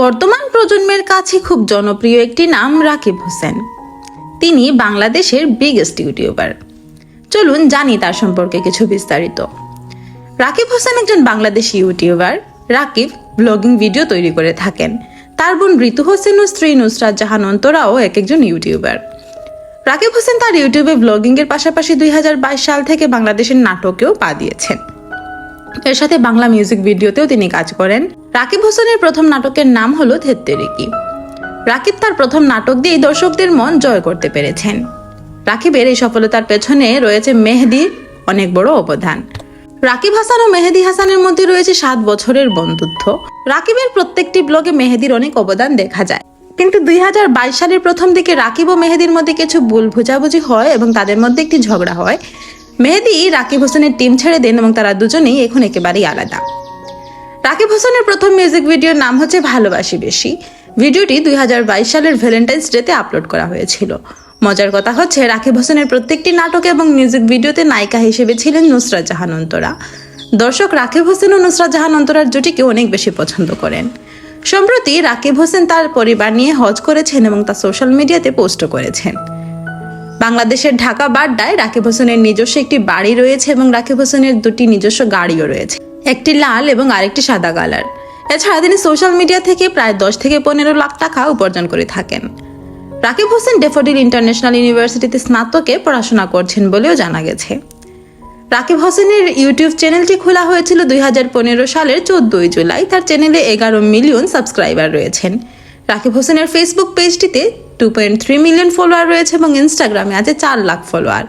বর্তমান প্রজন্মের কাছে খুব জনপ্রিয় একটি নাম রাকিব হোসেন। তিনি বাংলাদেশের বিগেস্ট ইউটিউবার চলুন জানি তার সম্পর্কে কিছু বিস্তারিত। রাকিব হোসেন একজন Bangladeshi YouTuber Rakib blogging video তৈরি করে থাকেন। তার বোন ঋতু হোসেন ও স্ত্রী নুসরাত জাহান অন্তরাও এক একজন ইউটিউবার রাকিব হোসেন তার ইউটিউবে ব্লগিং এর পাশাপাশি দুই হাজার বাইশ সাল থেকে বাংলাদেশের নাটকেও পা দিয়েছেন। এর সাথে বাংলা মিউজিক ভিডিওতেও তিনি কাজ করেন। রাকিব হোসেনের প্রথম নাটকের নাম হলো ধেত্তেরিকি রাকিব তার প্রথম নাটক দিয়ে দর্শকদের মন জয় করতে পেরেছেন। রাকিবের এই সফলতার পেছনে রয়েছে মেহেদির অনেক বড় অবদান। রাকিব হাসান ও মেহেদি হাসানের মধ্যে রয়েছে সাত বছরের বন্ধুত্ব। রাকিবের প্রত্যেকটি ব্লগে মেহেদির অনেক অবদান দেখা যায়। কিন্তু দুই হাজার বাইশ সালের প্রথম দিকে রাকিব ও মেহেদির মধ্যে কিছু ভুল বোঝাবুঝি হয় এবং তাদের মধ্যে একটি ঝগড়া হয়। মেহেদি রাকিব হোসেনের টিম ছেড়ে দেন এবং তারা দুজনেই এখন একেবারেই আলাদা। রাকিব হোসেনের প্রথম মিউজিক ভিডিওর নাম হচ্ছে ভালোবাসি বেশি। ভিডিওটি দু হাজার বাইশ সালের ভ্যালেন্টাইন্স ডেতে আপলোড করা হয়েছিল। মজার কথা হচ্ছে, রাকিব হোসেনের প্রত্যেকটি নাটক এবং মিউজিক ভিডিওতে নায়িকা হিসেবে ছিলেন নুসরাত জাহান অন্তরা। দর্শক রাকিব হোসেন ও নুসরাত জাহান অন্তরার জুটিকে অনেক বেশি পছন্দ করেন। সম্প্রতি রাকিব হোসেন তার পরিবার নিয়ে হজ করেছেন এবং তা সোশ্যাল মিডিয়াতে পোস্টও করেছেন। বাংলাদেশের ঢাকা বাড্ডায় রাকিব হোসেনের নিজস্ব একটি বাড়ি রয়েছে এবং রাকিব হোসেনের দুটি নিজস্ব গাড়িও রয়েছে। একটি লাল এবং আরেকটি সাদা কালার। এছাড়া তিনি সোশ্যাল মিডিয়া থেকে প্রায় দশ থেকে পনেরো লাখ টাকা উপার্জন করে থাকেন। রাকিব হোসেন ডেফোডিল ইন্টারন্যাশনাল ইউনিভার্সিটিতে স্নাতকে পড়াশোনা করছেন বলেও জানা গেছে। রাকিব হোসেনের ইউটিউব চ্যানেলটি খোলা হয়েছিল দুই হাজার পনেরো সালের চোদ্দই জুলাই। তার চ্যানেলে এগারো মিলিয়ন সাবস্ক্রাইবার রয়েছেন। রাকিব হোসেনের Facebook পেজটিতে two point three million follower রয়েছে এবং ইনস্টাগ্রামে আছে চার লাখ ফলোয়ার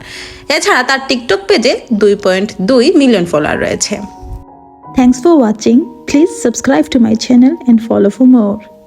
এছাড়া তার টিকটক পেজে দুই পয়েন্ট দুই মিলিয়ন ফলোয়ার রয়েছে। Thanks for watching please subscribe to my channel and follow for more.